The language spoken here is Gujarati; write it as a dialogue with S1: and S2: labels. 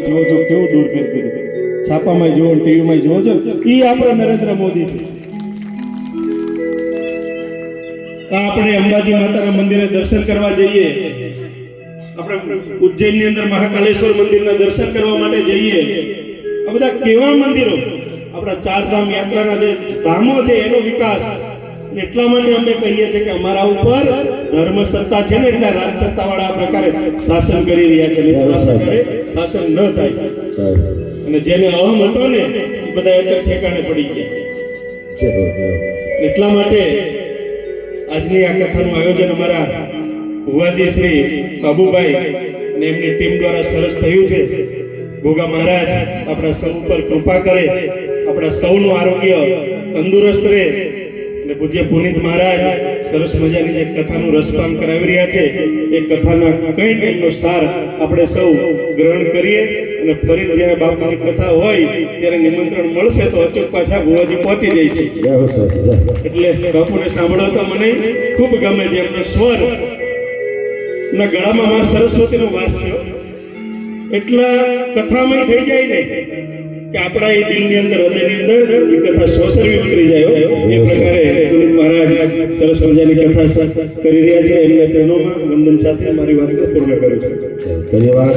S1: જુઓ કેવું દૂર કરી છાપામાં જુઓ ટીવીમાં જુઓ એ આપણા નરેન્દ્ર મોદી છે. આપણે અંબાજી માતાના મંદિરે દર્શન કરવા જઈએ. આપણે ઉજ્જૈનની અંદર મહાકાલેશ્વર મંદિરના દર્શન કરવા માટે જઈએ. આ બધા કેવા મંદિરો? આપણા ચાર ધામ યાત્રાના જે ધામો છે, એનો વિકાસ. એટલા માટે અમે કહીએ છીએ કે અમારા ઉપર ધર્મ સત્તા છે ને એટલે રાજ સત્તા વાળા આ પ્રકારે શાસન કરી રહ્યા છે શાસન ન થાય. અને જેને અહમ હતો ને એ બધા એક ઠેકાણે પડી ગયા. એટલા માટે આજની આ કથાનું આયોજન અમારા ભુવાજી શ્રી બાબુભાઈ અને એમની ટીમ દ્વારા સરસ થયું છે. ભોગા મહારાજ આપણા સૌ ઉપર કૃપા કરે આપણા સૌનું આરોગ્ય તંદુરસ્ત રહે અને પૂજ્ય પુનિત મહારાજ સરસ મજાની જે કથાનું રસપાન કરાવી રહ્યા છે એ કથાના કઈ એમનો સાર આપણે સૌ ગ્રહણ કરીએ અને ફરી જ્યારે બાપાની કથા હોય ત્યારે નિમંત્રણ મળશે તો અચૂક પાછા ભુવાજી પહોંચી જઈશું એટલે બાપુને સાંભળો તો મને ખૂબ ગમે છે એમનો સ્વર. ના ગળામાં માં સરસ્વતીનો વાસ થયો. એટલા કથામય થઈ જાય ને કે આપણા એ દિલની અંદર હૃદયની અંદર એ કથા સોસરવી ઉતરી જાય કરી રહ્યા છે. એમના ચરણોમાં વંદન સાથે મારી વાત પૂર્ણ કરું છું.
S2: ધન્યવાદ.